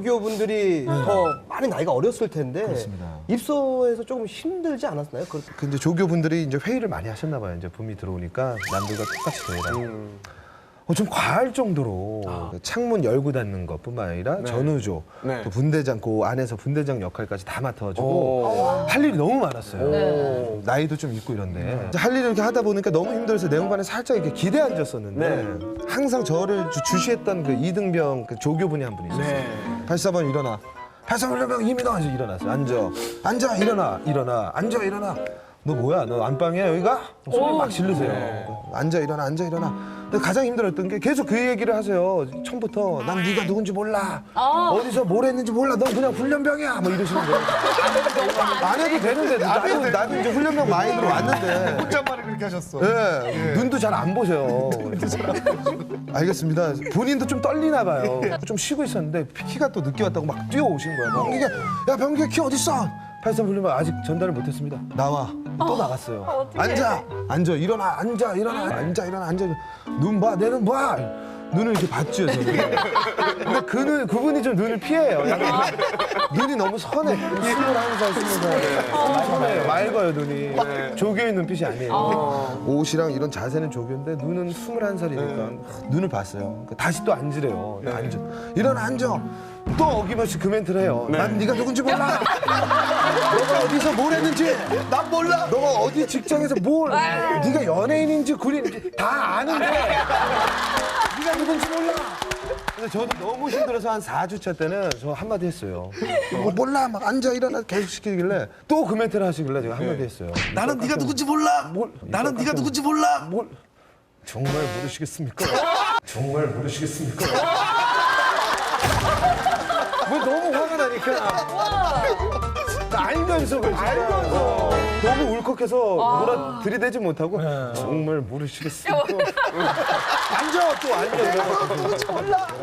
조교분들이 더 많이 나이가 어렸을 텐데 그렇습니다. 입소해서 조금 힘들지 않았나요? 그 근데 조교분들이 이제 회의를 많이 하셨나 봐요. 이제 봄이 들어오니까 남들과 똑같이 되라. 음. 어, 좀 과할 정도로 그 창문 열고 닫는 것뿐만 아니라 전우조, 네. 또 분대장, 그 안에서 분대장 역할까지 다 맡아가지고 할 일이 너무 많았어요. 나이도 좀 있고 이런데 이제 할 일을 이렇게 하다 보니까 너무 힘들어서 내용반에 살짝 이렇게 기대 앉았었는데 항상 저를 주- 주시했던 그 이등병 그 조교분이 한 분이 있었어요. 84번 일어나. 84번 이민호 해서 일어났어요. 앉아. 앉아 일어나 일어나 앉아 일어나. 너 뭐야? 너 안방이야 여기가? 소리 막 지르세요. 앉아 일어나 앉아 일어나. 근데 가장 힘들었던 게 계속 그 얘기를 하세요. 처음부터 난 네가 누군지 몰라. 어디서 뭘 했는지 몰라. 넌 그냥 훈련병이야. 뭐 이러시는 거예요. 안 해도 되는데 나도 나도 이제 훈련병 마인드로 왔는데. 혼잣말을 그렇게 하셨어. 예, 눈도 잘 안 보세요. 알겠습니다. 본인도 좀 떨리나 봐요. 좀 쉬고 있었는데 키가 또 늦게 왔다고 막 뛰어오신 거예요. 병기가 야 병기가 키 어딨어? 83 불리면 아직 전달을 못했습니다. 나와. 또 나갔어요. 앉아, 앉아, 일어나, 앉아, 일어나, 앉아, 일어나, 앉아. 눈 봐, 내 눈 봐. 눈을 이렇게 봤죠, 저는. 근데 그 눈, 그분이 좀 눈을 피해요. 약간 눈이 너무 선해. 21살, 20살. 선해요. 맑아요, 눈이. 조교의 눈빛이 아니에요. 옷이랑 이런 자세는 조교인데 눈은 21살이니까 눈을 봤어요. 그러니까 다시 또 앉으래요. 앉아. 일어나, 앉아. 또 어김없이 그 멘트를 해요. 난 네가 누군지 몰라. 너가 어디서 뭘 했는지 난 몰라. 너가 어디 직장에서 뭘 네가 연예인인지 군인인지 다 아는데 누군지 몰라. 근데 저도 너무 힘들어서 한 4주차 때는 저 한마디 했어요. 뭐 몰라 막 앉아 일어나 계속 시키길래 또 그 멘트를 하시길래 제가 한마디 했어요. 나는 네가 누군지 몰라. 뭘? 나는 네가 누군지 몰라. 뭘 정말 모르시겠습니까? 정말 모르시겠습니까? 뭐 너무 화가 나니까. 나 알면서 그래. 알면서 너무 울컥해서 뭐라 들이대지 못하고 정말 모르시겠습니까? 앉아 또 앉아 이러고